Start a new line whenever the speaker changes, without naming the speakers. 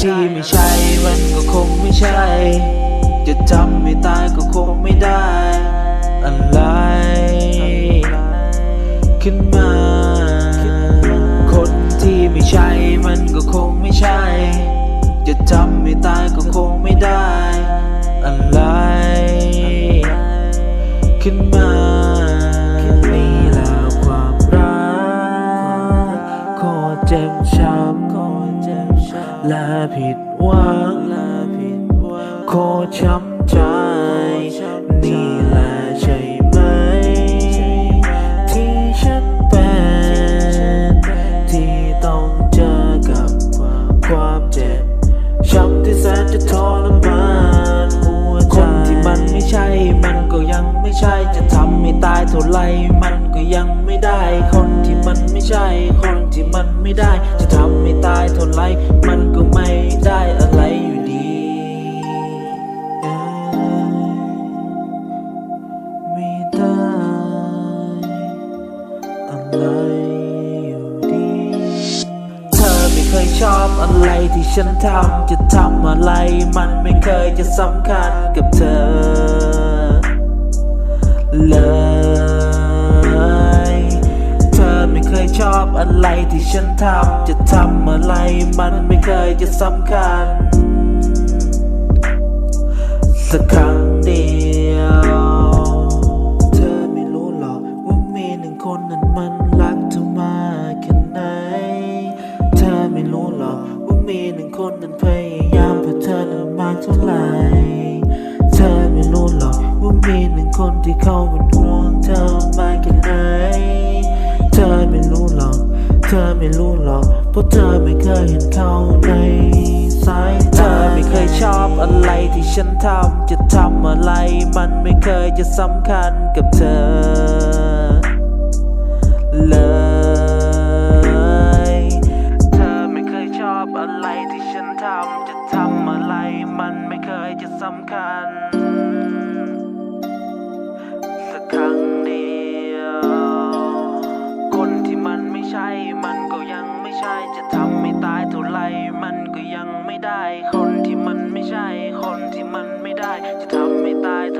ที่ไม่ใช่มันก็คงไม่ใช่ จะจำไม่ตายก็คงไม่ได้ อะไรขึ้นมา คนที่ไม่ใช่มันก็คงไม่ใช่ จะจำไม่ตายก็คงไม่ได้ อะไรขึ้นมานี่แหละความรักโคตรเจ็บช้ำ และผิดหวังโคช้ำใจ นี่แหละใช่ไหม ที่ฉันเป็น ที่ต้องเจอกับความเจ็บ ช้ำที่แสนจะทรมานหัวใจคนที่มันไม่ใช่ มันก็ยังไม่ใช่ จะทำให้ตายเท่าไรมันก็ยังไม่ได้ คนที่มันไม่ใช่ คนที่มันไม่ได้ จะทำให้ตายเท่าไร ชอบอะไรที่ฉันทำ จะทำอะไรมันไม่เคยจะสำคัญกับเธอ เลย เธอไม่เคยชอบอะไรที่ฉันทำ จะทำอะไรมันไม่เคยจะสำคัญ สักครั้ง ที่เขาเป็นห่วงเธอมาแค่ไหนเธอไม่รู้หรอก เธอไม่รู้หรอก เพราะเธอไม่เคยเห็นเขาในสายตาไม่เคยชอบอะไรที่ฉันทำ จะทำอะไรมันไม่เคยจะสำคัญกับเธอเลยเธอไม่เคยชอบอะไรที่ฉันทำ จะทำอะไรมันไม่เคยจะสำคัญ 就他们没带头。